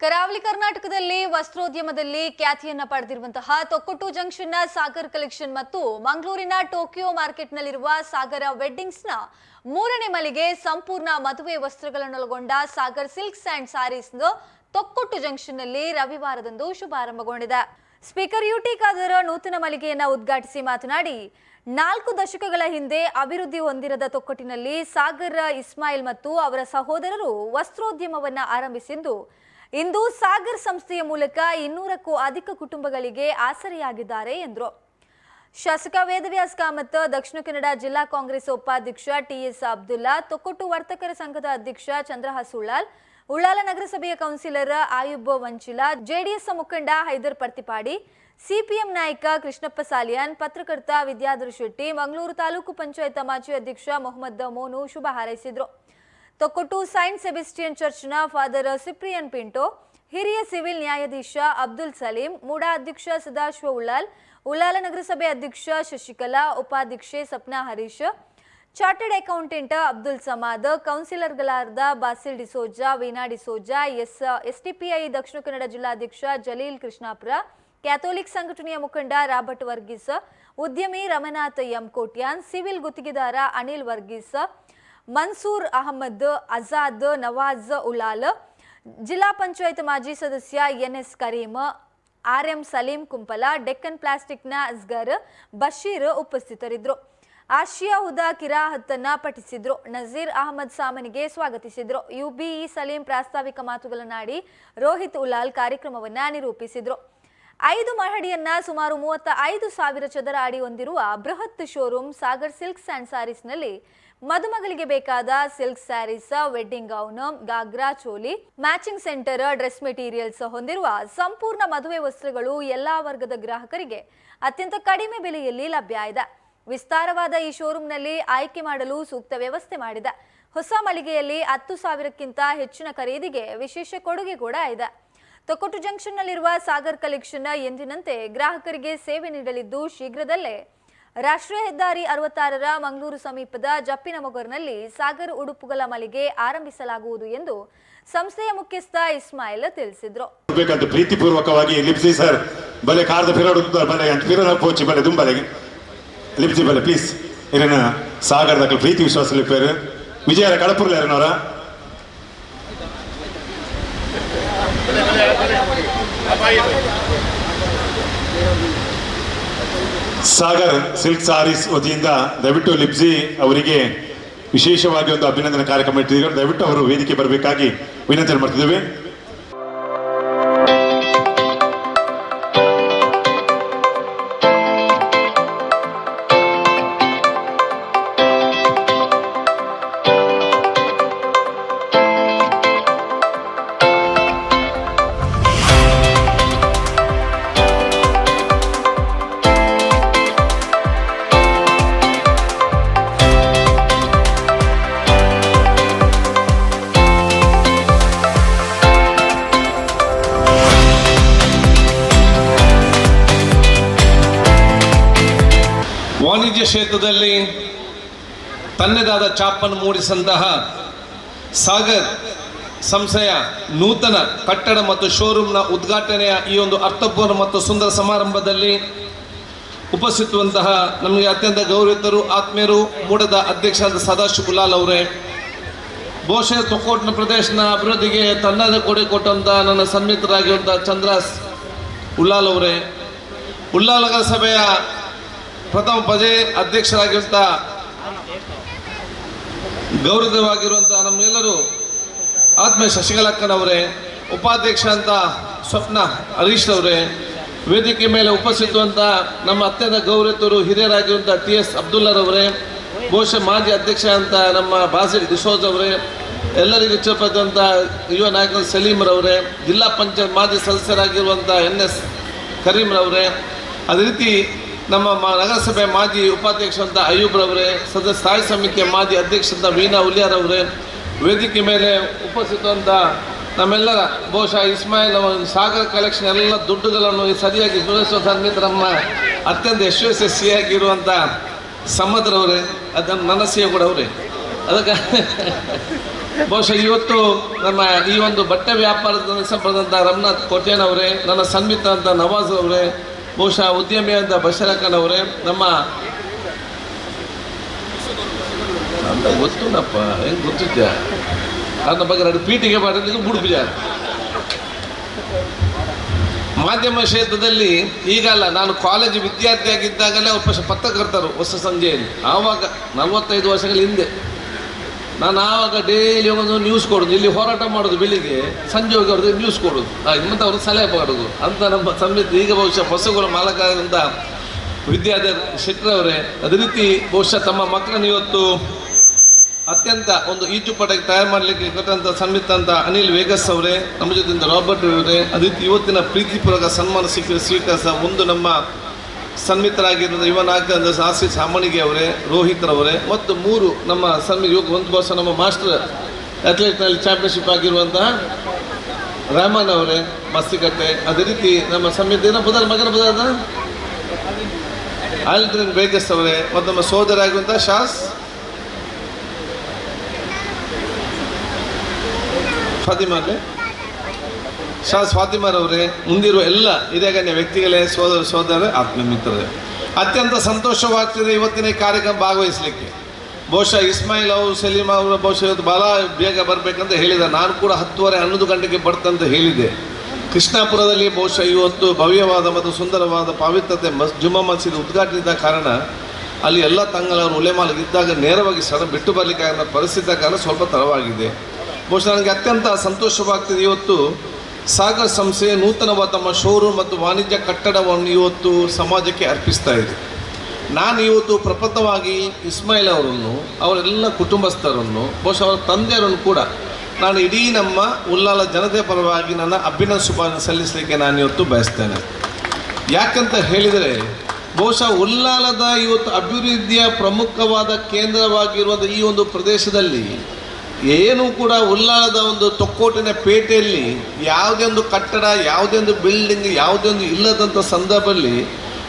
ಕರಾವಳಿ ಕರ್ನಾಟಕದಲ್ಲಿ ವಸ್ತ್ರೋದ್ಯಮದಲ್ಲಿ ಖ್ಯಾತಿಯನ್ನ ಪಡೆದಿರುವಂತಹ ತೊಕ್ಕೊಟ್ಟು ಜಂಕ್ಷನ್ನ ಸಾಗರ್ ಕಲೆಕ್ಷನ್ ಮತ್ತು ಮಂಗಳೂರಿನ ಟೋಕಿಯೋ ಮಾರ್ಕೆಟ್ನಲ್ಲಿರುವ ಸಾಗರ ವೆಡ್ಡಿಂಗ್ಸ್ನ ಮೂರನೇ ಮಳಿಗೆ ಸಂಪೂರ್ಣ ಮದುವೆ ವಸ್ತ್ರಗಳನ್ನೊಳಗೊಂಡ Sagar silks and sarees Thokkottu ಜಂಕ್ಷನ್ನಲ್ಲಿ ರವಿವಾರದಂದು ಶುಭಾರಂಭಗೊಂಡಿದೆ. ಸ್ಪೀಕರ್ ಯುಟಿ ಖಾದರ್ ನೂತನ ಮಳಿಗೆಯನ್ನ ಉದ್ಘಾಟಿಸಿ ಮಾತನಾಡಿ, ನಾಲ್ಕು ದಶಕಗಳ ಹಿಂದೆ ಅಭಿವೃದ್ಧಿ ಹೊಂದಿರದ ತೊಕ್ಕಟ್ಟಿನಲ್ಲಿ ಸಾಗರ್ ಇಸ್ಮಾಯಿಲ್ ಮತ್ತು ಅವರ ಸಹೋದರರು ವಸ್ತ್ರೋದ್ಯಮವನ್ನ ಆರಂಭಿಸಿದ್ದು ಇಂದು ಸಾಗರ್ ಸಂಸ್ಥೆಯ ಮೂಲಕ ಇನ್ನೂರಕ್ಕೂ ಅಧಿಕ ಕುಟುಂಬಗಳಿಗೆ ಆಸರೆಯಾಗಿದ್ದಾರೆ ಎಂದರು. ಶಾಸಕ ವೇದವ್ಯಾಸ್ ಕಾಮತ್, ದಕ್ಷಿಣ ಕನ್ನಡ ಜಿಲ್ಲಾ ಕಾಂಗ್ರೆಸ್ ಉಪಾಧ್ಯಕ್ಷ ಟಿಎಸ್ ಅಬ್ದುಲ್ಲಾ ತೊಕ್ಕೊಟ್ಟು ವರ್ತಕರ ಸಂಘದ ಅಧ್ಯಕ್ಷ ಚಂದ್ರಹಾಸ್ ಉಳ್ಳಾಲ್ ಉಳ್ಳಾಲ ನಗರಸಭೆಯ ಕೌನ್ಸಿಲರ್ ಆಯುಬ್ ವಂಚಿಲ, ಜೆಡಿಎಸ್ ಮುಖಂಡ ಹೈದರ್ ಪರ್ತಿಪಾಡಿ, ಸಿಪಿಎಂ ನಾಯಕ ಕೃಷ್ಣಪ್ಪ ಸಾಲಿಯಾನ್, ಪತ್ರಕರ್ತ ವಿದ್ಯಾಧರ್ ಶೆಟ್ಟಿ, ಮಂಗಳೂರು ತಾಲೂಕು ಪಂಚಾಯತ್ ಮಾಜಿ ಅಧ್ಯಕ್ಷ ಮೊಹಮ್ಮದ್ ಮೋನು ಶುಭ ಹಾರೈಸಿದರು. ತೊಕ್ಕೊಟ್ಟು ಸೈಂಟ್ ಸೆಬಿಸ್ಟಿಯನ್ ಚರ್ಚ್ನ ಫಾದರ್ ಸಿಪ್ರಿಯನ್ ಪಿಂಟೋ, ಹಿರಿಯ ಸಿವಿಲ್ ನ್ಯಾಯಾಧೀಶ ಅಬ್ದುಲ್ ಸಲೀಂ, ಮೂಡಾ ಅಧ್ಯಕ್ಷ ಸದಾಶಿವ ಉಳ್ಳಾಲ್, ಉಳ್ಳಾಲ ನಗರಸಭೆ ಅಧ್ಯಕ್ಷ ಶಶಿಕಲಾ, ಉಪಾಧ್ಯಕ್ಷೆ ಸಪ್ನಾ ಹರೀಶ್ ಚಾರ್ಟರ್ಡ್ ಅಕೌಂಟೆಂಟ್ ಅಬ್ದುಲ್ ಸಮಾದ್, ಕೌನ್ಸಿಲರ್ಗಳಾದ ಬಾಸಿಲ್ ಡಿಸೋಜಾ, ವೀನಾ ಡಿಸೋಜಾ, ಎಸ್ ಎಸ್ಟಿಪಿಐ ದಕ್ಷಿಣ ಕನ್ನಡ ಜಿಲ್ಲಾಧ್ಯಕ್ಷ ಜಲೀಲ್ ಕೃಷ್ಣಾಪುರ, ಕ್ಯಾಥೋಲಿಕ್ ಸಂಘಟನೆಯ ಮುಖಂಡ ರಾಬರ್ಟ್ ವರ್ಗೀಸ್, ಉದ್ಯಮಿ ರಮನಾಥ್ ಎಂ ಕೋಟ್ಯಾನ್, ಸಿವಿಲ್ ಗುತ್ತಿಗೆದಾರ ಅನಿಲ್ ವರ್ಗೀಸ್ ಮನ್ಸೂರ್ ಅಹಮದ್, ಅಜಾದ್, ನವಾಜ್ ಉಲಾಲ್, ಜಿಲ್ಲಾ ಪಂಚಾಯತ್ ಮಾಜಿ ಸದಸ್ಯ N S Kareem R M Saleem Kumpala, Deccan ಪ್ಲಾಸ್ಟಿಕ್ನ Asgar Basheer ಉಪಸ್ಥಿತರಿದ್ದರು. ಆಶಿಯಾ ಹುದಾ ಕಿರಾಹತ್ತನ್ನ ಪಠಿಸಿದ್ರು. ನಜೀರ್ ಅಹಮದ್ ಸಾಮನಿಗೆ ಸ್ವಾಗತಿಸಿದ್ರು. ಯುಬಿಇ ಸಲೀಂ ಪ್ರಾಸ್ತಾವಿಕ ಮಾತುಗಳನ್ನಾಡಿ ರೋಹಿತ್ ಉಲಾಲ್ ಕಾರ್ಯಕ್ರಮವನ್ನ ನಿರೂಪಿಸಿದ್ರು. ಐದು ಮಹಡಿಯನ್ನ ಸುಮಾರು ಮೂವತ್ತ ಐದು ಸಾವಿರ ಚದರ ಅಡಿ ಹೊಂದಿರುವ ಬೃಹತ್ ಶೋರೂಮ್ ಸಾಗರ್ ಸಿಲ್ಕ್ಸ್ ಅಂಡ್ ಸ್ಯಾರೀಸ್ನಲ್ಲಿ ಮದುಮಗಳಿಗೆ ಬೇಕಾದ silk sarees, wedding gown ghagra choli, matching centre, dress materials ಹೊಂದಿರುವ ಸಂಪೂರ್ಣ ಮದುವೆ ವಸ್ತ್ರಗಳು ಎಲ್ಲಾ ವರ್ಗದ ಗ್ರಾಹಕರಿಗೆ ಅತ್ಯಂತ ಕಡಿಮೆ ಬೆಲೆಯಲ್ಲಿ ಲಭ್ಯ ಇದೆ. ವಿಸ್ತಾರವಾದ ಈ ಶೋರೂಮ್ನಲ್ಲಿ ಆಯ್ಕೆ ಮಾಡಲು ಸೂಕ್ತ ವ್ಯವಸ್ಥೆ ಮಾಡಿದೆ. ಹೊಸ ಮಳಿಗೆಯಲ್ಲಿ ಹತ್ತು ಸಾವಿರಕ್ಕಿಂತ ಹೆಚ್ಚಿನ ಖರೀದಿಗೆ ವಿಶೇಷ ಕೊಡುಗೆ ಕೂಡ ಇದೆ. ತೊಕ್ಕೊಟ್ಟು ಜಂಕ್ಷನ್ನಲ್ಲಿರುವ ಸಾಗರ್ ಕಲೆಕ್ಷನ್ ಎಂದಿನಂತೆ ಗ್ರಾಹಕರಿಗೆ ಸೇವೆ ನೀಡಲಿದ್ದು ಶೀಘ್ರದಲ್ಲೇ ರಾಷ್ಟ್ರೀಯ ಹೆದ್ದಾರಿ ಅರವತ್ತಾರರ ಮಂಗಳೂರು ಸಮೀಪದ ಜಪ್ಪಿನಮೊಗರ್ನಲ್ಲಿ ಸಾಗರ್ ಉಡುಪುಗಳ ಮಳಿಗೆ ಆರಂಭಿಸಲಾಗುವುದು ಎಂದು ಸಂಸ್ಥೆಯ ಮುಖ್ಯಸ್ಥ ಇಸ್ಮಾಯಿಲ್ ತಿಳಿಸಿದ್ರು. ಪ್ರೀತಿಪೂರ್ವಕವಾಗಿ ಲಿಪ್ಸಿ ಸರ್, ಬಲೆ ಕಾರದ ಪಿರೋಡು ಬಲೆ ಪಿರೋನ ಪೋಚಿ, ಬಲೆ ದುಂಬಲೆಗೆ ಲಿಪ್ಸಿ ಬಲೆ ಪ್ಲೀಸ್ ಇರನ ಸಾಗರದ ಪ್ರೀತಿ ವಿಶ್ವಾಸ ಲಿಪ್ಪೇರು ವಿಜಯರ ಕಳಪುರ್ಲ ಇರನವರ ಸಾಗರ್ ಸಿಲ್ಕ್ ಸಾರೀಸ್ ವತಿಯಿಂದ ದಯವಿಟ್ಟು ಲಿಪ್ಸಿ ಅವರಿಗೆ ವಿಶೇಷವಾಗಿ ಒಂದು ಅಭಿನಂದನೆ ಕಾರ್ಯಕ್ರಮ ಇಟ್ಟಿದ್ದೀವಿ. ದಯವಿಟ್ಟು ಅವರು ವೇದಿಕೆ ಬರಬೇಕಾಗಿ ವಿನಂತಿ ಮಾಡ್ತಿದ್ದೇವೆ. ವಾಣಿಜ್ಯ ಕ್ಷೇತ್ರದಲ್ಲಿ ತನ್ನದಾದ ಚಾಪನ್ನು ಮೂಡಿಸಿದಂತಹ ಸಾಗರ್ ಸಂಸ್ಥೆಯ ನೂತನ ಕಟ್ಟಡ ಮತ್ತು ಶೋರೂಮ್ನ ಉದ್ಘಾಟನೆಯ ಈ ಒಂದು ಅರ್ಥಪೂರ್ಣ ಮತ್ತು ಸುಂದರ ಸಮಾರಂಭದಲ್ಲಿ ಉಪಸ್ಥಿತುವಂತಹ ನಮಗೆ ಅತ್ಯಂತ ಗೌರವಿತರು ಆತ್ಮೀಯರು, ಮೂಡದ ಅಧ್ಯಕ್ಷರಾದ ಸದಾಶಿವ ಗುಲಾಲ್ ಅವರೇ. ಬಹುಶಃ ತೊಕ್ಕೋಟ್ನ ಪ್ರದೇಶನ ಅಭಿವೃದ್ಧಿಗೆ ತನ್ನದ ಕೊಡುಗೆ ಕೊಟ್ಟಂಥ ನನ್ನ ಸನ್ಮಿತರಾಗಿರುವಂಥ ಚಂದ್ರಾಸ್ ಉಳ್ಳಾಲ್ ಅವರೇ. ಉಳ್ಳಾಲ ನಗರಸಭೆಯ ಪ್ರಥಮ ಪ್ರಜೆ ಅಧ್ಯಕ್ಷರಾಗಿರುವಂಥ ಗೌರವವಾಗಿರುವಂಥ ನಮ್ಮೆಲ್ಲರೂ ಆತ್ಮ ಶಶಿಕಲಕ್ಕನವರೇ ಉಪಾಧ್ಯಕ್ಷ ಅಂತ ಸ್ವಪ್ನ ಹರೀಶ್ ಅವರೇ ವೇದಿಕೆ ಮೇಲೆ ಉಪಸ್ಥಿತವಂತ ನಮ್ಮ ಅತ್ಯಂತ ಗೌರವಿತರು ಹಿರಿಯರಾಗಿರುವಂಥ ಟಿ ಎಸ್ ಅಬ್ದುಲ್ಲರವರೇ ಬಹುಶಃ ಮಾಜಿ ಅಧ್ಯಕ್ಷ ಅಂತ ನಮ್ಮ ಬಾಸಿ ಡಿಸೋಜ್ ಅವರೇ, ಎಲ್ಲರಿಗೂ ಇಚ್ಛಪಟ್ಟಂಥ ಯುವ ನಾಯಕ ಸಲೀಮ್ರವರೇ ಜಿಲ್ಲಾ ಪಂಚಾಯತ್ ಮಾಜಿ ಸದಸ್ಯರಾಗಿರುವಂಥ ಎನ್ ಎಸ್ ಕರೀಮ್ರವರೇ ಅದೇ ರೀತಿ ನಮ್ಮ ನಗರಸಭೆ ಮಾಜಿ ಉಪಾಧ್ಯಕ್ಷ ಅಂತ ಅಯ್ಯೂಬ್ರವರೇ, ಸದಸ್ಯ ಸ್ಥಾಯಿ ಸಮಿತಿಯ ಮಾಜಿ ಅಧ್ಯಕ್ಷ ಅಂತ ವೀಣಾ ಉಲಿಯಾರವರೇ ವೇದಿಕೆ ಮೇಲೆ ಉಪಸ್ಥಿತವಂತ ನಮ್ಮೆಲ್ಲರ ಬಹುಶಃ ಇಸ್ಮಾಯಿಲ್ ಅವರ ಸಾಗರ ಕಲೆಕ್ಷನ್ ಎಲ್ಲ ದುಡ್ಡುಗಳನ್ನು ಸರಿಯಾಗಿ ಸನ್ನಿಹಿತ ನಮ್ಮ ಅತ್ಯಂತ ಯಶಸ್ವಿಯಾಗಿರುವಂಥ ಸಮದ್ರವರೇ, ಅದನ್ನು ನನಸಿಯ ಕೂಡ ಅವರೇ. ಅದಕ್ಕೆ ಬಹುಶಃ ಇವತ್ತು ನಮ್ಮ ಈ ಒಂದು ಬಟ್ಟೆ ವ್ಯಾಪಾರದ ಸಂಬಂಧಂತ ರಮನಾಥ್ ಕೋಟೇನವರೇ ನನ್ನ ಸನ್ಮಿತ ಅಂತ ನವಾಜ್ ಅವರೇ ಬಹುಶಃ ಉದ್ಯಮಿ ಅಂತ ಬಸರಕ್ಕನವರೇ ನಮ್ಮ ಅಂತ ಗೊತ್ತುಂಡಪ್ಪ ಹೆಂಗೆ ಗೊತ್ತಿದ್ದೆ ನನ್ನ ಬಗ್ಗೆ ಎರಡು ಪೀಟಿಗೆ ಮಾಡಿದ್ರೆ ಬುಡುಬಿಜ ಮಾಧ್ಯಮ ಕ್ಷೇತ್ರದಲ್ಲಿ ಈಗಲ್ಲ, ನಾನು ಕಾಲೇಜು ವಿದ್ಯಾರ್ಥಿ ಆಗಿದ್ದಾಗಲೇ ಅವ್ರು ಪಕ್ಷ ಪತ್ರಕರ್ತರು, ಹೊಸ ಸಂಜೆಯಲ್ಲಿ. ಆವಾಗ ನಲವತ್ತೈದು ವರ್ಷಗಳ ಹಿಂದೆ. ನಾನು ಆವಾಗ ಡೈಲಿ ಒಂದು ನ್ಯೂಸ್ ಕೊಡೋದು. ಇಲ್ಲಿ ಹೋರಾಟ ಮಾಡೋದು ಬೆಳಿಗ್ಗೆ, ಸಂಜೆ ಹೋಗಿ ಅವ್ರದ್ದು ನ್ಯೂಸ್ ಕೊಡೋದು. ಮತ್ತು ಅವ್ರದ್ದು ಸಲಹೆ ಮಾಡೋದು. ಅಂತ ನಮ್ಮ ಸಮಿತಿ ಈಗ ಬಹುಶಃ ಬಸ್ಸುಗಳ ಮಾಲಕ ಅಂತ ವಿದ್ಯಾಧರ್ ಶೆಟ್ಟರವರೇ ಅದೇ ರೀತಿ ಬಹುಶಃ ತಮ್ಮ ಮಕ್ಕಳನ್ನು ಇವತ್ತು ಅತ್ಯಂತ ಒಂದು ಈಚುಪಟಕ್ಕೆ ತಯಾರು ಮಾಡಲಿಕ್ಕೆ ಕೊಟ್ಟಂಥ ಸಂಯುಕ್ತ ಅಂತ ಅನಿಲ್ ವೇಗಸ್ ಅವರೇ, ನಮ್ಮ ಜೊತೆಯಿಂದ ರಾಬರ್ಟ್ ಅವರೇ, ಅದೇ ರೀತಿ ಇವತ್ತಿನ ಪ್ರೀತಿಪೂರ್ವಕ ಸನ್ಮಾನ ಸಿಕ್ಕ ಸ್ವೀಕರಿಸ ಒಂದು ನಮ್ಮ ಸನ್ಮಿತರಾಗಿರುವ ಯುವ ನಾಯಕ ಸಾಸಿ ಸಾಮಣಿಗೆ ಅವರೇ ರೋಹಿತ್ರವರೇ ಮತ್ತು ಮೂರು ನಮ್ಮ ಸನ್ಮಿ ಯೋಗ ಒಂದು ವರ್ಷ ನಮ್ಮ ಮಾಸ್ಟರ್ ಅಥ್ಲೆಟ್ನಲ್ಲಿ ಚಾಂಪಿಯನ್ಶಿಪ್ ಆಗಿರುವಂತಹ ರಾಮನ್ ಅವರೇ, ಮಸ್ತಿಕಟ್ಟೆ. ಅದೇ ರೀತಿ ನಮ್ಮ ಸಮಿತಿ ಬದಲ ಮಗನ ಬದಲಾದ ಆಲ್ಡ್ರಿನ್ ಬೇಗಸ್ ಅವರೇ, ಮತ್ತು ನಮ್ಮ ಸೋದರ ಆಗುವಂತಹ ಶಾಸ್ ಫಾತಿಮಾಗೆ ಶಾಸ್ ಫಾತಿಮಾರವರೇ ಮುಂದಿರುವ ಎಲ್ಲ ಹಿರಿಯಗಣ್ಯ ವ್ಯಕ್ತಿಗಳೇ ಸೋದರ ಸೋದರ ಆತ್ಮ ಮಿತ್ರರೇ ಅತ್ಯಂತ ಸಂತೋಷವಾಗ್ತಿದೆ ಇವತ್ತಿನ ಕಾರ್ಯಕ್ರಮ ಭಾಗವಹಿಸಲಿಕ್ಕೆ. ಬಹುಶಃ ಇಸ್ಮಾಯಿಲ್ ಅವರು, ಸಲೀಮ್ ಅವರು, ಬಹುಶಃ ಇವತ್ತು ಭಾಳ ಬೇಗ ಬರಬೇಕಂತ ಹೇಳಿದ, ನಾನು ಕೂಡ ಹತ್ತುವರೆ, ಹನ್ನೊಂದು ಗಂಟೆಗೆ ಬರ್ತಂತ ಹೇಳಿದೆ ಕೃಷ್ಣಾಪುರದಲ್ಲಿ ಬಹುಶಃ ಇವತ್ತು ಭವ್ಯವಾದ ಮತ್ತು ಸುಂದರವಾದ ಪವಿತ್ರತೆ ಮಸ್, ಜುಮ್ಮಾ ಮಸೀದ್ ಉದ್ಘಾಟಿಸಿದ ಕಾರಣ, ಅಲ್ಲಿ ಎಲ್ಲ ತಂಗಳವರು ಉಲೆಮಾಲ ಇದ್ದಾಗ ನೇರವಾಗಿ ಸಡ ಬಿಟ್ಟು ಬರಲಿಕ್ಕೆ ಪರಿಸ್ಥಿತಿ ಕಾರಣ ಸ್ವಲ್ಪ ತಡವಾಗಿದೆ. ಬಹುಶಃ ನನಗೆ ಅತ್ಯಂತ ಸಂತೋಷವಾಗ್ತಿದೆ ಇವತ್ತು ಸಾಗರ್ ಸಂಸ್ಥೆ ನೂತನವಾದ ತಮ್ಮ ಶೋರೂಮ್ ಮತ್ತು ವಾಣಿಜ್ಯ ಕಟ್ಟಡವನ್ನು ಇವತ್ತು ಸಮಾಜಕ್ಕೆ ಅರ್ಪಿಸ್ತಾ ಇದೆ. ನಾನು ಇವತ್ತು ಪ್ರಪ್ರಥಮವಾಗಿ ಇಸ್ಮಾಯಿಲ್ ಅವರನ್ನು, ಅವರೆಲ್ಲ ಕುಟುಂಬಸ್ಥರನ್ನು, ಬಹುಶಃ ಅವರ ತಂದೆಯರನ್ನು ಕೂಡ ನಾನು ಇಡೀ ನಮ್ಮ ಉಲ್ಲಾಲ ಜನತೆ ಪರವಾಗಿ ನನ್ನ ಅಭಿನಂದ ಶುಭಾನ ಸಲ್ಲಿಸಲಿಕ್ಕೆ ನಾನು ಇವತ್ತು ಬಯಸ್ತೇನೆ. ಯಾಕಂತ ಹೇಳಿದರೆ, ಬಹುಶಃ ಉಲ್ಲಾಲದ ಇವತ್ತು ಅಭಿವೃದ್ಧಿಯ ಪ್ರಮುಖವಾದ ಕೇಂದ್ರವಾಗಿರುವಂಥ ಈ ಒಂದು ಪ್ರದೇಶದಲ್ಲಿ ಏನು ಕೂಡ ಉಲ್ಲಾಳದ ಒಂದು ತೊಕ್ಕೋಟಿನ ಪೇಟೆಯಲ್ಲಿ ಯಾವುದೇ ಒಂದು ಕಟ್ಟಡ, ಯಾವುದೇ ಒಂದು ಬಿಲ್ಡಿಂಗ್ ಯಾವುದೇ ಒಂದು ಇಲ್ಲದಂಥ ಸಂದರ್ಭದಲ್ಲಿ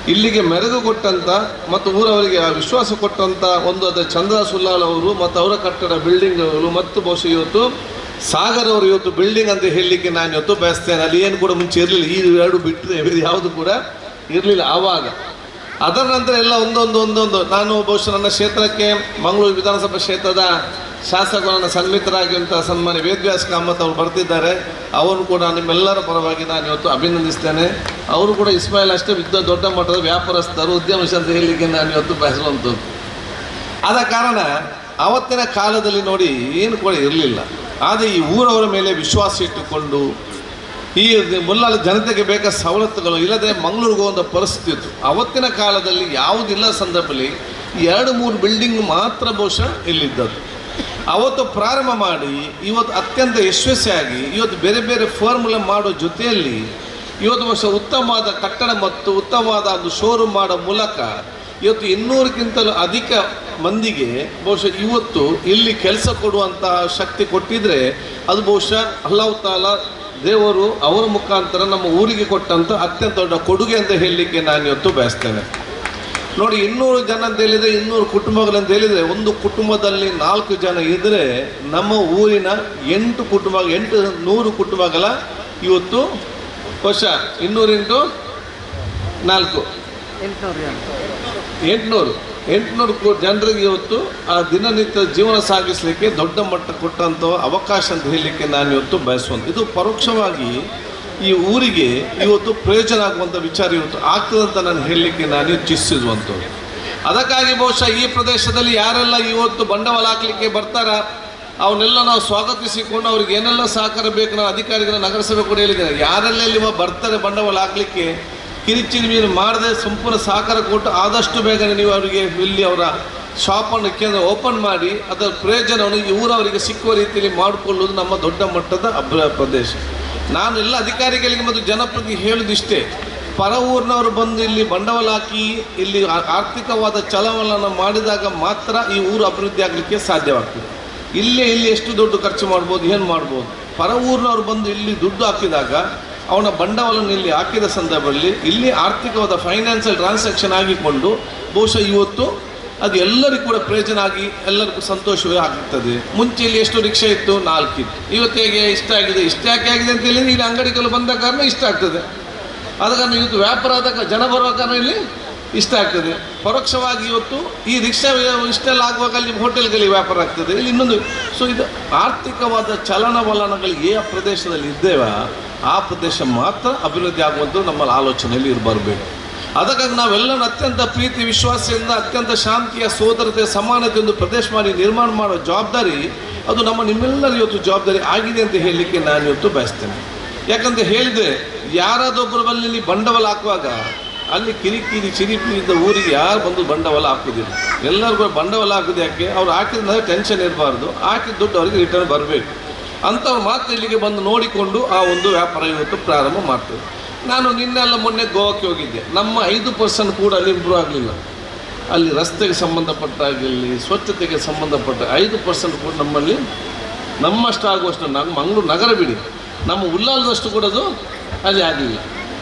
ಇಲ್ಲಿಗೆ ಮೆರುಗು ಕೊಟ್ಟಂಥ ಮತ್ತು ಊರವರಿಗೆ ಆ ವಿಶ್ವಾಸ ಕೊಟ್ಟಂಥ ಒಂದು ಅದರ ಚಂದ್ರ ಉಲ್ಲಾಲ್ ಅವರು ಮತ್ತು ಅವರ ಕಟ್ಟಡ ಬಿಲ್ಡಿಂಗ್ಗಳು ಮತ್ತು ಬಹುಶಃ ಇವತ್ತು ಸಾಗರ್ ಅವರು ಇವತ್ತು ಬಿಲ್ಡಿಂಗ್ ಅಂತ ಹೇಳಲಿಕ್ಕೆ ನಾನು ಇವತ್ತು ಬಯಸ್ತೇನೆ. ಅಲ್ಲಿ ಏನು ಕೂಡ ಮುಂಚೆ ಇರಲಿಲ್ಲ. ಈ ಎರಡು ಬಿಟ್ಟರೆ ಬೇರೆ ಯಾವುದು ಕೂಡ ಇರಲಿಲ್ಲ ಆವಾಗ. ಅದರ ನಂತರ ಎಲ್ಲ ಒಂದೊಂದು ಒಂದೊಂದು ನಾನು ಬಹುಶಃ ನನ್ನ ಕ್ಷೇತ್ರಕ್ಕೆ ಮಂಗಳೂರು ವಿಧಾನಸಭಾ ಕ್ಷೇತ್ರದ ಶಾಸಕರು ನನ್ನ ಸನ್ಮಿತರಾಗಿರುವಂಥ ಸನ್ಮಾನ್ಯ ವೇದವ್ಯಾಸ ಕಾಮತ್ ಅವರು ಬರ್ತಿದ್ದಾರೆ. ಅವರು ಕೂಡ ನಿಮ್ಮೆಲ್ಲರ ಪರವಾಗಿ ನಾನು ಇವತ್ತು ಅಭಿನಂದಿಸ್ತೇನೆ. ಅವರು ಕೂಡ ಇಸ್ಮಾಯಿಲ್ ಅಷ್ಟೇ ವಿದ್ಯ ದೊಡ್ಡ ಮಟ್ಟದ ವ್ಯಾಪಾರಸ್ಥರು ಉದ್ಯಮಶಿ ಅಂತ ಹೇಳಲಿಕ್ಕೆ ನಾನು ಇವತ್ತು ಬಯಸುವಂಥದ್ದು. ಆದ ಕಾರಣ ಆವತ್ತಿನ ಕಾಲದಲ್ಲಿ ನೋಡಿ ಏನು ಕೂಡ ಇರಲಿಲ್ಲ. ಆದರೆ ಈ ಊರವರ ಮೇಲೆ ವಿಶ್ವಾಸ ಇಟ್ಟುಕೊಂಡು ಈ ಮುಲ್ಲಾಲ ಜನತೆಗೆ ಬೇಕಾದ ಸವಲತ್ತುಗಳು ಇಲ್ಲದೆ ಮಂಗಳೂರಿಗೆ ಒಂದು ಪರಿಸ್ಥಿತಿ ಇತ್ತು. ಅವತ್ತಿನ ಕಾಲದಲ್ಲಿ ಯಾವುದಿಲ್ಲ ಸಂದರ್ಭದಲ್ಲಿ ಎರಡು, ಮೂರು ಬಿಲ್ಡಿಂಗ್ ಮಾತ್ರ ಬಹುಶಃ ಇಲ್ಲಿದ್ದದ್ದು. ಅವತ್ತು ಪ್ರಾರಂಭ ಮಾಡಿ, ಇವತ್ತು ಅತ್ಯಂತ ಯಶಸ್ವಿಯಾಗಿ, ಇವತ್ತು ಬೇರೆ ಬೇರೆ ಫಾರ್ಮುಲಾ ಮಾಡೋ ಜೊತೆಯಲ್ಲಿ, ಇವತ್ತು ವರ್ಷ ಉತ್ತಮವಾದ ಕಟ್ಟಡ ಮತ್ತು ಉತ್ತಮವಾದ ಒಂದು ಶೋರೂಮ್ ಮಾಡೋ ಮೂಲಕ ಇವತ್ತು ಇನ್ನೂರಕ್ಕಿಂತಲೂ ಅಧಿಕ ಮಂದಿಗೆ ಬಹುಶಃ ಇವತ್ತು ಇಲ್ಲಿ ಕೆಲಸ ಕೊಡುವಂತಹ ಶಕ್ತಿ ಕೊಟ್ಟಿದ್ರೆ ಅದು ಬಹುಶಃ ಅಲ್ಲಾಹ್ ತಾಲ ದೇವರು ಅವರ ಮುಖಾಂತರ ನಮ್ಮ ಊರಿಗೆ ಕೊಟ್ಟಂಥ ಅತ್ಯಂತ ದೊಡ್ಡ ಕೊಡುಗೆ ಅಂತ ಹೇಳಲಿಕ್ಕೆ ನಾನು ಇವತ್ತು ಬಯಸ್ತೇನೆ. ನೋಡಿ ಇನ್ನೂರು ಜನ ಅಂತ ಹೇಳಿದರೆ ಇನ್ನೂರು ಕುಟುಂಬಗಳಂತ ಹೇಳಿದರೆ ಒಂದು ಕುಟುಂಬದಲ್ಲಿ ನಾಲ್ಕು ಜನ ಇದ್ದರೆ ನಮ್ಮ ಊರಿನ ಎಂಟು ಕುಟುಂಬ ಎಂಟು ನೂರು ಕುಟುಂಬಗಳ ಇವತ್ತು ವರ್ಷ. ಇನ್ನೂರಿಂಟು ನಾಲ್ಕು. ಎಂಟುನೂರು ಎಂಟುನೂರು. ಜನರಿಗೆ ಇವತ್ತು ಆ ದಿನನಿತ್ಯ ಜೀವನ ಸಾಗಿಸಲಿಕ್ಕೆ ದೊಡ್ಡ ಮಟ್ಟ ಕೊಟ್ಟಂಥ ಅವಕಾಶ ಅಂತ ಹೇಳಲಿಕ್ಕೆ ನಾನು ಇವತ್ತು ಬಯಸುವಂಥ ಇದು ಪರೋಕ್ಷವಾಗಿ ಈ ಊರಿಗೆ ಇವತ್ತು ಪ್ರಯೋಜನ ಆಗುವಂಥ ವಿಚಾರ ಇವತ್ತು ಆಗ್ತದಂತ ನಾನು ಹೇಳಲಿಕ್ಕೆ ನಾನು ಇಚ್ಛಿಸಿರುವಂಥದ್ದು ಅದಕ್ಕಾಗಿ ಬಹುಶಃ ಈ ಪ್ರದೇಶದಲ್ಲಿ ಯಾರೆಲ್ಲ ಇವತ್ತು ಬಂಡವಾಳ ಹಾಕಲಿಕ್ಕೆ ಬರ್ತಾರ, ಅವನ್ನೆಲ್ಲ ನಾವು ಸ್ವಾಗತಿಸಿಕೊಂಡು ಅವ್ರಿಗೆ ಏನೆಲ್ಲ ಸಹಕಾರ ಬೇಕು ನಾವು ಅಧಿಕಾರಿಗಳ ನಗರಸಭೆ ಕೂಡ ಹೇಳಿದ್ದೇನೆ ಯಾರೆಲ್ಲ ಇಲ್ಲಿ ಬರ್ತಾರೆ ಬಂಡವಾಳ ಹಾಕಲಿಕ್ಕೆ ಕಿರಿಚಿರಿ ಮೀನು ಮಾಡದೆ ಸಂಪೂರ್ಣ ಸಹಕಾರ ಕೊಟ್ಟು ಆದಷ್ಟು ಬೇಗನೆ ನೀವು ಅವರಿಗೆ ಇಲ್ಲಿ ಅವರ ಶಾಪನ್ನು ಕೇಂದ್ರ ಓಪನ್ ಮಾಡಿ, ಅದರ ಪ್ರಯೋಜನವನ್ನು ಈ ಊರವರಿಗೆ ಸಿಕ್ಕುವ ರೀತಿಯಲ್ಲಿ ಮಾಡಿಕೊಳ್ಳುವುದು ನಮ್ಮ ದೊಡ್ಡ ಮಟ್ಟದ ಅಭ್ರ, ಪ್ರದೇಶ. ನಾನು ಎಲ್ಲ ಅಧಿಕಾರಿಗಳಿಗೆ ಮತ್ತು ಜನಪ್ರತಿ ಹೇಳೋದಿಷ್ಟೇ ಪರ ಊರಿನವರು ಬಂದು ಇಲ್ಲಿ ಬಂಡವಾಳ ಹಾಕಿ ಇಲ್ಲಿ ಆರ್ಥಿಕವಾದ ಚಲವಲನ ಮಾಡಿದಾಗ ಮಾತ್ರ ಈ ಊರು ಅಭಿವೃದ್ಧಿ ಆಗಲಿಕ್ಕೆ ಸಾಧ್ಯವಾಗ್ತದೆ. ಇಲ್ಲೇ ಇಲ್ಲಿ ಎಷ್ಟು ದುಡ್ಡು ಖರ್ಚು ಮಾಡ್ಬೋದು, ಏನು ಮಾಡ್ಬೋದು? ಪರ ಊರಿನವರು ಬಂದು ಇಲ್ಲಿ ದುಡ್ಡು ಹಾಕಿದಾಗ, ಅವನ ಬಂಡವಾಳನ ಇಲ್ಲಿ ಹಾಕಿದ ಸಂದರ್ಭದಲ್ಲಿ ಇಲ್ಲಿ ಆರ್ಥಿಕವಾದ ಫೈನಾನ್ಷಿಯಲ್ ಟ್ರಾನ್ಸಾಕ್ಷನ್ ಆಗಿಕೊಂಡು, ಬಹುಶಃ ಇವತ್ತು ಅದು ಎಲ್ಲರಿಗೂ ಕೂಡ ಪ್ರಯೋಜನ ಆಗಿ ಎಲ್ಲರಿಗೂ ಸಂತೋಷವೇ ಆಗ್ತದೆ. ಮುಂಚೆ ಇಲ್ಲಿ ಎಷ್ಟು ರಿಕ್ಷಾ ಇತ್ತು? ನಾಲ್ಕಿತ್ತು. ಇವತ್ತು ಹೇಗೆ ಇಷ್ಟ ಆಗಿದೆ? ಇಷ್ಟ ಯಾಕೆ ಆಗಿದೆ ಅಂತ ಹೇಳಿದ್ರೆ ಇಲ್ಲಿ ಅಂಗಡಿಗಳು ಬಂದ ಕಾರಣ ಇಷ್ಟ ಆಗ್ತದೆ. ಆದ ಕಾರಣ ಇವತ್ತು ವ್ಯಾಪಾರ ಆದಾಗ ಜನ ಬರುವ ಕಾರಣ ಇಲ್ಲಿ ಇಷ್ಟ ಆಗ್ತದೆ. ಪರೋಕ್ಷವಾಗಿ ಇವತ್ತು ಈ ರಿಕ್ಷಾ ಇಷ್ಟೆಲ್ಲ ಆಗುವಾಗ ಅಲ್ಲಿ ಹೋಟೆಲ್ಗಳಲ್ಲಿ ವ್ಯಾಪಾರ ಆಗ್ತದೆ. ಇಲ್ಲಿ ಇನ್ನೊಂದು ಸೊ ಇದು ಆರ್ಥಿಕವಾದ ಚಲನವಲನಗಳು ಯಾವ ಪ್ರದೇಶದಲ್ಲಿ ಇದ್ದೇವೆ? ಆ ಪ್ರದೇಶ ಮಾತ್ರ ಅಭಿವೃದ್ಧಿ ಆಗುವಂಥದ್ದು ನಮ್ಮಲ್ಲಿ ಆಲೋಚನೆಯಲ್ಲಿ ಇರು ಬರಬೇಕು ಅದಕ್ಕಾಗಿ ನಾವೆಲ್ಲರೂ ಅತ್ಯಂತ ಪ್ರೀತಿ, ವಿಶ್ವಾಸದಿಂದ, ಅತ್ಯಂತ ಶಾಂತಿಯ ಸೋದರತೆ ಸಮಾನತೆ ಒಂದು ಪ್ರದೇಶ ಮಾಡಿ ನಿರ್ಮಾಣ ಮಾಡೋ ಜವಾಬ್ದಾರಿ ಅದು ನಮ್ಮ ನಿಮ್ಮೆಲ್ಲರ ಇವತ್ತು ಜವಾಬ್ದಾರಿ ಆಗಿದೆ ಅಂತ ಹೇಳಲಿಕ್ಕೆ ನಾನು ಇವತ್ತು ಬಯಸ್ತೇನೆ. ಯಾಕಂತ ಹೇಳಿದರೆ ಯಾರಾದೊಬ್ಬರ ಬಲ್ಲಿ ಬಂಡವಾಳ ಹಾಕುವಾಗ, ಅಲ್ಲಿ ಕಿರಿಕಿರಿ ಚಿರಿಪಿ ಇದ್ದ ಊರಿಗೆ ಯಾರು ಬಂದು ಬಂಡವಾಳ ಹಾಕೋದಿಲ್ಲ. ಎಲ್ಲರಿಗೂ ಬಂಡವಾಳ ಹಾಕೋದು ಯಾಕೆ? ಅವ್ರು ಹಾಕಿದ್ರೆ ಟೆನ್ಷನ್ ಇರಬಾರ್ದು. ಹಾಕಿದ ದುಡ್ಡು ಅವರಿಗೆ ರಿಟರ್ನ್ ಬರಬೇಕು. ಅಂಥವ್ರು ಮಾತ್ರ ಇಲ್ಲಿಗೆ ಬಂದು ನೋಡಿಕೊಂಡು ಆ ಒಂದು ವ್ಯಾಪಾರ ಇವತ್ತು ಪ್ರಾರಂಭ ಮಾಡ್ತೇವೆ. ನಾನು ನಿನ್ನೆಲ್ಲ ಮೊನ್ನೆ ಗೋವಾಕ್ಕೆ ಹೋಗಿದ್ದೆ. ನಮ್ಮ ಐದು ಪರ್ಸೆಂಟ್ ಕೂಡ ಅಲ್ಲಿ ಇಂಪ್ರೂವ್ ಆಗಲಿಲ್ಲ. ಅಲ್ಲಿ ರಸ್ತೆಗೆ ಸಂಬಂಧಪಟ್ಟಾಗಲಿ ಸ್ವಚ್ಛತೆಗೆ ಸಂಬಂಧಪಟ್ಟ ಐದು ಪರ್ಸೆಂಟ್ ಕೂಡ ನಮ್ಮಲ್ಲಿ, ನಮ್ಮಷ್ಟು ಆಗುವಷ್ಟು ನಮ್ಮ ಮಂಗಳೂರು ನಗರ ಬಿಡಿ. ನಮ್ಮ ಉಲ್ಲಾಲದಷ್ಟು ಕೂಡ ಅದು ಅಲ್ಲಿ ಆಗಲಿಲ್ಲ.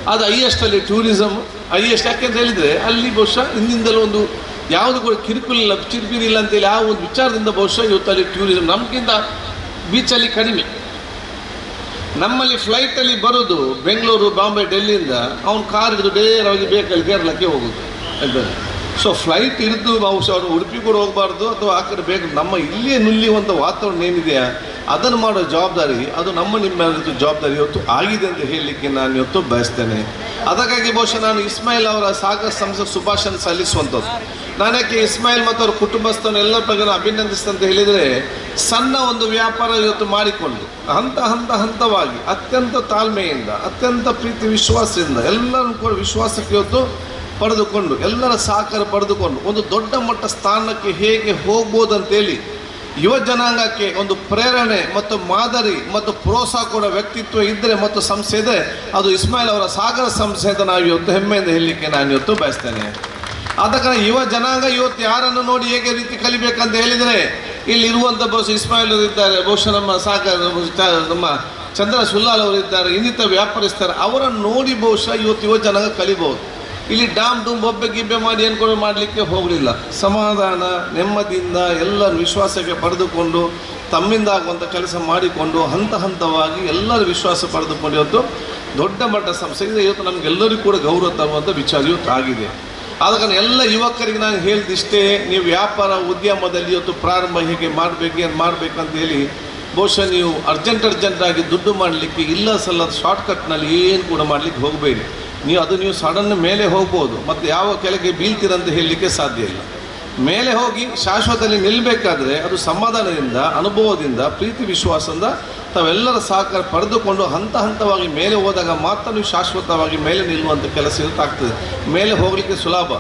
ಅದು ಹೈಯೆಸ್ಟಲ್ಲಿ ಟೂರಿಸಮ್ ಹೈಯೆಸ್ಟ್ ಯಾಕೆಂತ ಹೇಳಿದರೆ ಅಲ್ಲಿ ಬಹುಶಃ ಹಿಂದಿಂದಲೂ ಒಂದು ಯಾವುದು ಕೂಡ ಕಿರುಕುಲಿಲ್ಲ ಇಲ್ಲ ಅಂತೇಳಿ ಆ ಒಂದು ವಿಚಾರದಿಂದ ಬಹುಶಃ ಇವತ್ತು ಅಲ್ಲಿ ಟೂರಿಸಮ್ ನಮಗಿಂತ ಬೀಚಲ್ಲಿ ಕಡಿಮೆ. ನಮ್ಮಲ್ಲಿ ಫ್ಲೈಟಲ್ಲಿ ಬರೋದು ಬೆಂಗಳೂರು, ಬಾಂಬೆ, ಡೆಲ್ಲಿಯಿಂದ ಅವ್ನು ಕಾರ್ ಹಿಡಿದು ನೇರವಾಗಿ ಬೇಕಲ್ಲಿ ಕೇರಳಕ್ಕೆ ಹೋಗೋದು. ಅಂತ ಸೊ ಫ್ಲೈಟ್ ಹಿಡಿದು ಬಹುಶಃ ಅವನು ಉಡುಪಿ ಕೂಡ ಹೋಗಬಾರ್ದು ಅಥವಾ ಆ ಕಡೆ ಬೇಕು ನಮ್ಮ ಇಲ್ಲಿಯೇ ನುಲ್ಲಿಯುವಂಥ ವಾತಾವರಣ ಏನಿದೆಯಾ, ಅದನ್ನು ಮಾಡೋ ಜವಾಬ್ದಾರಿ ಅದು ನಮ್ಮ ನಿಮ್ಮ ಜವಾಬ್ದಾರಿ ಇವತ್ತು ಆಗಿದೆ ಅಂತ ಹೇಳಲಿಕ್ಕೆ ನಾನು ಇವತ್ತು ಬಯಸ್ತೇನೆ. ಅದಕ್ಕಾಗಿ ಬಹುಶಃ ನಾನು ಇಸ್ಮಾಯಿಲ್ ಅವರ ಸಾಗರ್ ಸಂಸ್ಥೆ ಸುಭಾಷನ್ ಸಲ್ಲಿಸುವಂಥದ್ದು. ನಾನ್ಯಾಕೆ ಇಸ್ಮಾಯಿಲ್ ಮತ್ತು ಅವ್ರ ಕುಟುಂಬಸ್ಥರನ್ನು ಎಲ್ಲ ಪ್ರಕಾರ ಅಭಿನಂದಿಸ್ತಂತ ಹೇಳಿದರೆ, ಸಣ್ಣ ಒಂದು ವ್ಯಾಪಾರ ಇವತ್ತು ಮಾಡಿಕೊಂಡು, ಹಂತ ಹಂತ ಹಂತವಾಗಿ, ಅತ್ಯಂತ ತಾಳ್ಮೆಯಿಂದ, ಅತ್ಯಂತ ಪ್ರೀತಿ ವಿಶ್ವಾಸದಿಂದ ಎಲ್ಲರೂ ಕೂಡ ವಿಶ್ವಾಸಕ್ಕೆ ಇವತ್ತು ಪಡೆದುಕೊಂಡು, ಎಲ್ಲರ ಸಹಕಾರ ಪಡೆದುಕೊಂಡು, ಒಂದು ದೊಡ್ಡ ಮಟ್ಟ ಸ್ಥಾನಕ್ಕೆ ಹೇಗೆ ಹೋಗ್ಬೋದು ಅಂತೇಳಿ ಯುವ ಜನಾಂಗಕ್ಕೆ ಒಂದು ಪ್ರೇರಣೆ ಮತ್ತು ಮಾದರಿ ಮತ್ತು ಪ್ರೋತ್ಸಾಹ ಕೊಡೋ ವ್ಯಕ್ತಿತ್ವ ಇದ್ದರೆ ಮತ್ತು ಸಂಸ್ಥೆ ಇದೆ, ಅದು ಇಸ್ಮಾಯಿಲ್ ಅವರ ಸಾಗರ ಸಂಸ್ಥೆ ಅಂತ ನಾವು ಇವತ್ತು ಹೆಮ್ಮೆಯಿಂದ ಹೇಳಲಿಕ್ಕೆ ನಾನು ಇವತ್ತು ಬಯಸ್ತೇನೆ. ಆದ ಕಾರಣ ಯುವ ಜನಾಂಗ ಇವತ್ತು ಯಾರನ್ನು ನೋಡಿ ಹೇಗೆ ರೀತಿ ಕಲಿಬೇಕಂತ ಹೇಳಿದರೆ, ಇಲ್ಲಿ ಇರುವಂಥ ಬಹುಶಃ ಇಸ್ಮಾಯಿಲ್ ಅವರು ಇದ್ದಾರೆ, ಬಹುಶಃ ನಮ್ಮ ಸಾಕ ನಮ್ಮ ಚಂದ್ರ ಸುಲ್ಲಾಲ್ ಅವರು ಇದ್ದಾರೆ, ಇನ್ನಿತ ವ್ಯಾಪಾರಿಸ್ತಾರೆ ಅವರನ್ನು ನೋಡಿ ಬಹುಶಃ ಇವತ್ತು ಯುವ ಜನಾಂಗ ಕಲಿಬಹುದು. ಇಲ್ಲಿ ಡಾಮ್ ಡೂಮ್ ಒಬ್ಬೆ ಗಿಬ್ಬೆ ಮಾಡಿ ಏನ್ಕೊಂಡು ಮಾಡಲಿಕ್ಕೆ ಹೋಗಲಿಲ್ಲ. ಸಮಾಧಾನ, ನೆಮ್ಮದಿಯಿಂದ ಎಲ್ಲರ ವಿಶ್ವಾಸಕ್ಕೆ ಪಡೆದುಕೊಂಡು, ತಮ್ಮಿಂದ ಆಗುವಂಥ ಕೆಲಸ ಮಾಡಿಕೊಂಡು, ಹಂತ ಹಂತವಾಗಿ ಎಲ್ಲರ ವಿಶ್ವಾಸ ಪಡೆದುಕೊಂಡು ಇವತ್ತು ದೊಡ್ಡ ಮಟ್ಟ ಸಂಸ್ಥೆ ಇವತ್ತು ನಮಗೆಲ್ಲರಿಗೂ ಕೂಡ ಗೌರವ ತರುವಂಥ ವಿಚಾರ ಇವತ್ತು ಆಗಿದೆ. ಆದ ಕಾರಣ ಎಲ್ಲ ಯುವಕರಿಗೆ ನಾನು ಹೇಳಿದಿಷ್ಟೇ, ನೀವು ವ್ಯಾಪಾರ ಉದ್ಯಮದಲ್ಲಿ ಇವತ್ತು ಪ್ರಾರಂಭ ಹೇಗೆ ಮಾಡಬೇಕು, ಏನು ಮಾಡಬೇಕಂತ ಹೇಳಿ, ಬಹುಶಃ ನೀವು ಅರ್ಜೆಂಟ್ ಅರ್ಜೆಂಟಾಗಿ ದುಡ್ಡು ಮಾಡಲಿಕ್ಕೆ ಇಲ್ಲ ಸಲ್ಲದ ಶಾರ್ಟ್ಕಟ್ನಲ್ಲಿ ಏನು ಕೂಡ ಮಾಡಲಿಕ್ಕೆ ಹೋಗಬೇಡಿ. ನೀವು, ಅದು ನೀವು ಸಡನ್ ಮೇಲೆ ಹೋಗ್ಬೋದು, ಮತ್ತು ಯಾವ ಕೆಳಗೆ ಬೀಳ್ತೀರಂತ ಹೇಳಲಿಕ್ಕೆ ಸಾಧ್ಯ ಇಲ್ಲ. ಮೇಲೆ ಹೋಗಿ ಶಾಶ್ವತದಲ್ಲಿ ನಿಲ್ಲಬೇಕಾದ್ರೆ ಅದು ಸಮಾಧಾನದಿಂದ, ಅನುಭವದಿಂದ, ಪ್ರೀತಿ ವಿಶ್ವಾಸದಿಂದ ತಾವೆಲ್ಲರ ಸಹಕಾರ ಪಡೆದುಕೊಂಡು ಹಂತ ಹಂತವಾಗಿ ಮೇಲೆ ಹೋದಾಗ ಮಾತ್ರ ನೀವು ಶಾಶ್ವತವಾಗಿ ಮೇಲೆ ನಿಲ್ಲುವಂಥ ಕೆಲಸ ಇರುತ್ತಾಗ್ತದೆ. ಮೇಲೆ ಹೋಗಲಿಕ್ಕೆ ಸುಲಭ.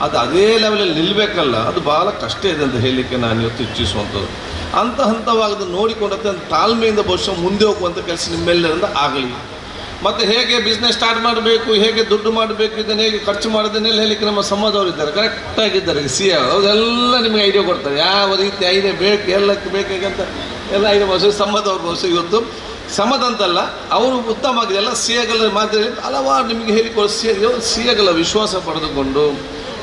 ಅದು ಅದೇ ಲೆವೆಲಲ್ಲಿ ನಿಲ್ಲಬೇಕಲ್ಲ ಅದು ಬಹಳ ಕಷ್ಟ ಇದೆ ಅಂತ ಹೇಳಲಿಕ್ಕೆ ನಾನು ಇವತ್ತು ಇಚ್ಛಿಸುವಂಥದ್ದು. ಹಂತ ಹಂತವಾಗಿ ಅದನ್ನು ನೋಡಿಕೊಂಡಂತೆ, ತಾಳ್ಮೆಯಿಂದ ಬಹುಶಃ ಮುಂದೆ ಹೋಗುವಂಥ ಕೆಲಸ ನಿಮ್ಮೆಲ್ಲರಿಂದ ಆಗಲಿ. ಮತ್ತು ಹೇಗೆ ಬಿಸ್ನೆಸ್ ಸ್ಟಾರ್ಟ್ ಮಾಡಬೇಕು, ಹೇಗೆ ದುಡ್ಡು ಮಾಡಬೇಕು, ಇದನ್ನು ಹೇಗೆ ಖರ್ಚು ಮಾಡೋದನ್ನೆಲ್ಲ ಹೇಳಲಿಕ್ಕೆ ನಮ್ಮ ಇದ್ದಾರೆ. ಕರೆಕ್ಟಾಗಿದ್ದಾರೆ ಸಿ ಎ ಅವರೆಲ್ಲ ನಿಮಗೆ ಐಡಿಯಾ ಕೊಡ್ತಾರೆ. ಯಾವ ರೀತಿ ಐಡಿಯಾ ಬೇಕು, ಎಲ್ಲಕ್ಕೆ ಬೇಕಾಗಂತ ಎಲ್ಲ ಐಡಿಯಾ ಬಸ್ ಸಮದವ್ರ ಬಸ್ ಇವತ್ತು ಸಮದ ಅಂತಲ್ಲ, ಅವರು ಉತ್ತಮ ಆಗಿದೆ. ಎಲ್ಲ ಸಿ ಎಗಳ ಮಾದರಿ ಹಲವಾರು ನಿಮಗೆ ಹೇಳಿಕೊಡು ಸಿ ಸಿ ಎಗಳ ವಿಶ್ವಾಸ ಪಡೆದುಕೊಂಡು,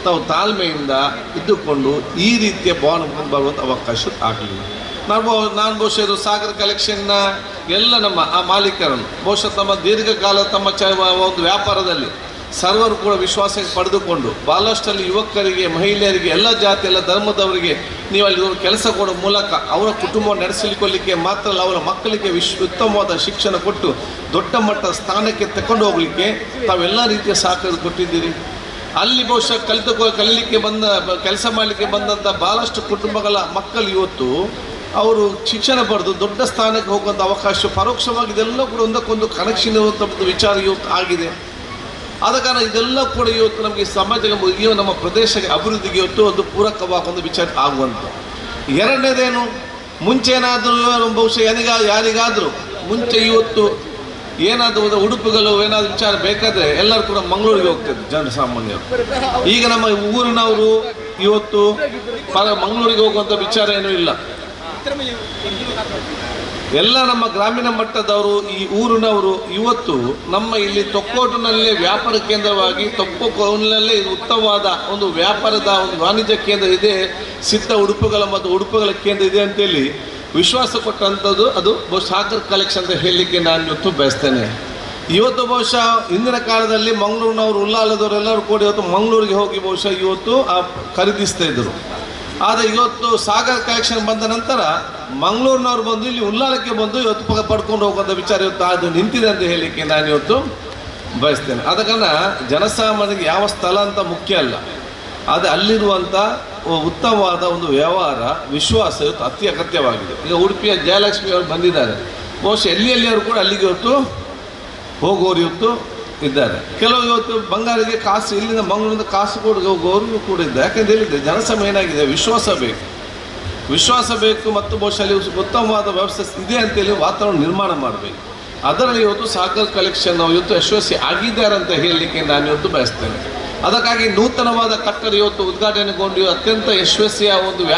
ತಾವು ತಾಳ್ಮೆಯಿಂದ ಇದ್ದುಕೊಂಡು ಈ ರೀತಿಯ ಬಾಂಡ್ ಬರುವಂಥ ಅವಕಾಶ ಆಗಲಿಲ್ಲ. ನಾನು ನಾನು ಬಹುಶಃ ಇದು ಸಾಗರ ಕಲೆಕ್ಷನ್ನ ಎಲ್ಲ ನಮ್ಮ ಆ ಮಾಲೀಕರನ್ನು, ಬಹುಶಃ ತಮ್ಮ ದೀರ್ಘಕಾಲ ತಮ್ಮ ಚ ಒಂದು ವ್ಯಾಪಾರದಲ್ಲಿ ಸರ್ವರು ಕೂಡ ವಿಶ್ವಾಸಕ್ಕೆ ಪಡೆದುಕೊಂಡು ಬಹಳಷ್ಟಲ್ಲಿ ಯುವಕರಿಗೆ, ಮಹಿಳೆಯರಿಗೆ, ಎಲ್ಲ ಜಾತಿ, ಎಲ್ಲ ಧರ್ಮದವರಿಗೆ ನೀವು ಅಲ್ಲಿ ಕೆಲಸ ಕೊಡೋ ಮೂಲಕ ಅವರ ಕುಟುಂಬ ನಡೆಸಲಿಕ್ಕೆ ಮಾತ್ರ ಅಲ್ಲ, ಅವರ ಮಕ್ಕಳಿಗೆ ವಿಶ್ ಉತ್ತಮವಾದ ಶಿಕ್ಷಣ ಕೊಟ್ಟು ದೊಡ್ಡ ಮಟ್ಟ ಸ್ಥಾನಕ್ಕೆ ತಗೊಂಡು ಹೋಗಲಿಕ್ಕೆ ತಾವೆಲ್ಲ ರೀತಿಯ ಸಹಕಾರ ಕೊಟ್ಟಿದ್ದೀರಿ. ಅಲ್ಲಿ ಬಹುಶಃ ಕಲಿತು ಕಲಿಲಿಕ್ಕೆ ಬಂದ ಕೆಲಸ ಮಾಡಲಿಕ್ಕೆ ಬಂದಂಥ ಭಾಳಷ್ಟು ಕುಟುಂಬಗಳ ಮಕ್ಕಳು ಇವತ್ತು ಅವರು ಶಿಕ್ಷಣ ಪಡೆದು ದೊಡ್ಡ ಸ್ಥಾನಕ್ಕೆ ಹೋಗುವಂಥ ಅವಕಾಶ ಪರೋಕ್ಷವಾಗಿ ಇದೆಲ್ಲ ಕೂಡ ಒಂದಕ್ಕೊಂದು ಕನೆಕ್ಷನ್ ಇರುವಂಥ ಒಂದು ವಿಚಾರ ಇವತ್ತು ಆಗಿದೆ. ಆದ ಕಾರಣ ಇದೆಲ್ಲ ಕೂಡ ಇವತ್ತು ನಮಗೆ ಸಮಾಜಕ್ಕೆ ಇವತ್ತು ನಮ್ಮ ಪ್ರದೇಶಕ್ಕೆ ಅಭಿವೃದ್ಧಿಗೆ ಇವತ್ತು ಒಂದು ಪೂರಕವಾದ ಒಂದು ವಿಚಾರ ಆಗುವಂಥ ಎರಡನೇದೇನು ಮುಂಚೆ ಏನಾದರೂ ಬಹುಶಃ ಯಾರಿಗ ಯಾರಿಗಾದರೂ ಮುಂಚೆ ಇವತ್ತು ಏನಾದರೂ ಒಂದು ಉಡುಪುಗಳು ಏನಾದರೂ ವಿಚಾರ ಬೇಕಾದರೆ ಎಲ್ಲರೂ ಕೂಡ ಮಂಗಳೂರಿಗೆ ಹೋಗ್ತಿದ್ರು ಜನಸಾಮಾನ್ಯರು ಈಗ ನಮ್ಮ ಊರಿನವರು ಇವತ್ತು ಮಂಗಳೂರಿಗೆ ಹೋಗುವಂಥ ವಿಚಾರ ಏನೂ ಇಲ್ಲ. ಎಲ್ಲ ನಮ್ಮ ಗ್ರಾಮೀಣ ಮಟ್ಟದವರು, ಈ ಊರಿನವರು ಇವತ್ತು ನಮ್ಮ ಇಲ್ಲಿ ತೊಕ್ಕೋಟಿನಲ್ಲೇ ವ್ಯಾಪಾರ ಕೇಂದ್ರವಾಗಿ ತೊಕ್ಕೋಟಿನಲ್ಲೇ ಉತ್ತಮವಾದ ಒಂದು ವ್ಯಾಪಾರದ ಒಂದು ವಾಣಿಜ್ಯ ಕೇಂದ್ರ ಇದೆ, ಸಿದ್ಧ ಉಡುಪುಗಳ ಮತ್ತು ಉಡುಪುಗಳ ಕೇಂದ್ರ ಇದೆ ಅಂತೇಳಿ ವಿಶ್ವಾಸ ಕೊಟ್ಟಂಥದ್ದು ಅದು ಸಾಗರ್ ಕಲೆಕ್ಷನ್ ಅಂತ ಹೇಳಲಿಕ್ಕೆ ನಾನು ಇವತ್ತು ಬಯಸ್ತೇನೆ. ಇವತ್ತು ಬಹುಶಃ ಹಿಂದಿನ ಕಾಲದಲ್ಲಿ ಮಂಗಳೂರಿನವರು ಉಲ್ಲಾಲದವರೆಲ್ಲರೂ ಕೂಡ ಇವತ್ತು ಮಂಗಳೂರಿಗೆ ಹೋಗಿ ಬಹುಶಃ ಇವತ್ತು ಖರೀದಿಸ್ತಾ ಇದ್ದರು. ಆದರೆ ಇವತ್ತು ಸಾಗರ್ ಕಲೆಕ್ಷನ್ ಬಂದ ನಂತರ ಮಂಗಳೂರಿನವ್ರು ಬಂದು ಇಲ್ಲಿ ಉಲ್ಲಾಲಕ್ಕೆ ಬಂದು ಇವತ್ತು ಪಕ್ಕ ಪಡ್ಕೊಂಡು ಹೋಗುವಂಥ ವಿಚಾರ ಇವತ್ತು ಅದು ನಿಂತಿದೆ ಅಂತ ಹೇಳಲಿಕ್ಕೆ ನಾನು ಇವತ್ತು ಬಯಸ್ತೇನೆ. ಅದಕ್ಕನ್ನ ಜನಸಾಮಾನ್ಯರಿಗೆ ಯಾವ ಸ್ಥಳ ಅಂತ ಮುಖ್ಯ ಅಲ್ಲ. ಅದು ಅಲ್ಲಿರುವಂಥ ಉತ್ತಮವಾದ ಒಂದು ವ್ಯವಹಾರ, ವಿಶ್ವಾಸ ಇವತ್ತು ಅತಿ ಅಗತ್ಯವಾಗಿದೆ. ಈಗ ಉಡುಪಿಯ ಜಯಲಕ್ಷ್ಮಿ ಅವರು ಬಂದಿದ್ದಾರೆ. ಬಹುಶಃ ಎಲ್ಲಿ ಎಲ್ಲಿಯವರು ಕೂಡ ಅಲ್ಲಿಗೆ ಇವತ್ತು ಹೋಗೋರು ಇವತ್ತು ಇದ್ದಾರೆ. ಕೆಲವು ಇವತ್ತು ಬಂಗಾರಿಗೆ ಕಾಸು, ಇಲ್ಲಿಂದ ಮಂಗಳೂರಿಂದ ಕಾಸು ಕೂಡ ಹೋಗೋರು ಕೂಡ ಇದ್ದಾರೆ ಯಾಕೆಂದ್ರೆ ಹೇಳಿದ್ದೆ ಜನಸಮ ಏನಾಗಿದೆ? ವಿಶ್ವಾಸ ಬೇಕು. ವಿಶ್ವಾಸ ಬೇಕು ಮತ್ತು ಬಹುಶಃ ಅಲ್ಲಿ ಉತ್ತಮವಾದ ವ್ಯವಸ್ಥೆ ಇದೆ ಅಂತೇಳಿ ವಾತಾವರಣ ನಿರ್ಮಾಣ ಮಾಡಬೇಕು. ಅದರಲ್ಲಿ ಇವತ್ತು ಸಾಗರ್ ಕಲೆಕ್ಷನ್ ಇವತ್ತು ಯಶಸ್ವಿ ಆಗಿದ್ದಾರೆ ಅಂತ ಹೇಳಲಿಕ್ಕೆ ನಾನು ಇವತ್ತು ಬಯಸ್ತೇನೆ. ಅದಕ್ಕಾಗಿ ನೂತನವಾದ ಕಟ್ಟಡ ಇವತ್ತು ಉದ್ಘಾಟನೆಗೊಂಡು, ಅತ್ಯಂತ ಯಶಸ್ವಿಯ ಒಂದು ವ್ಯಾಪಾರ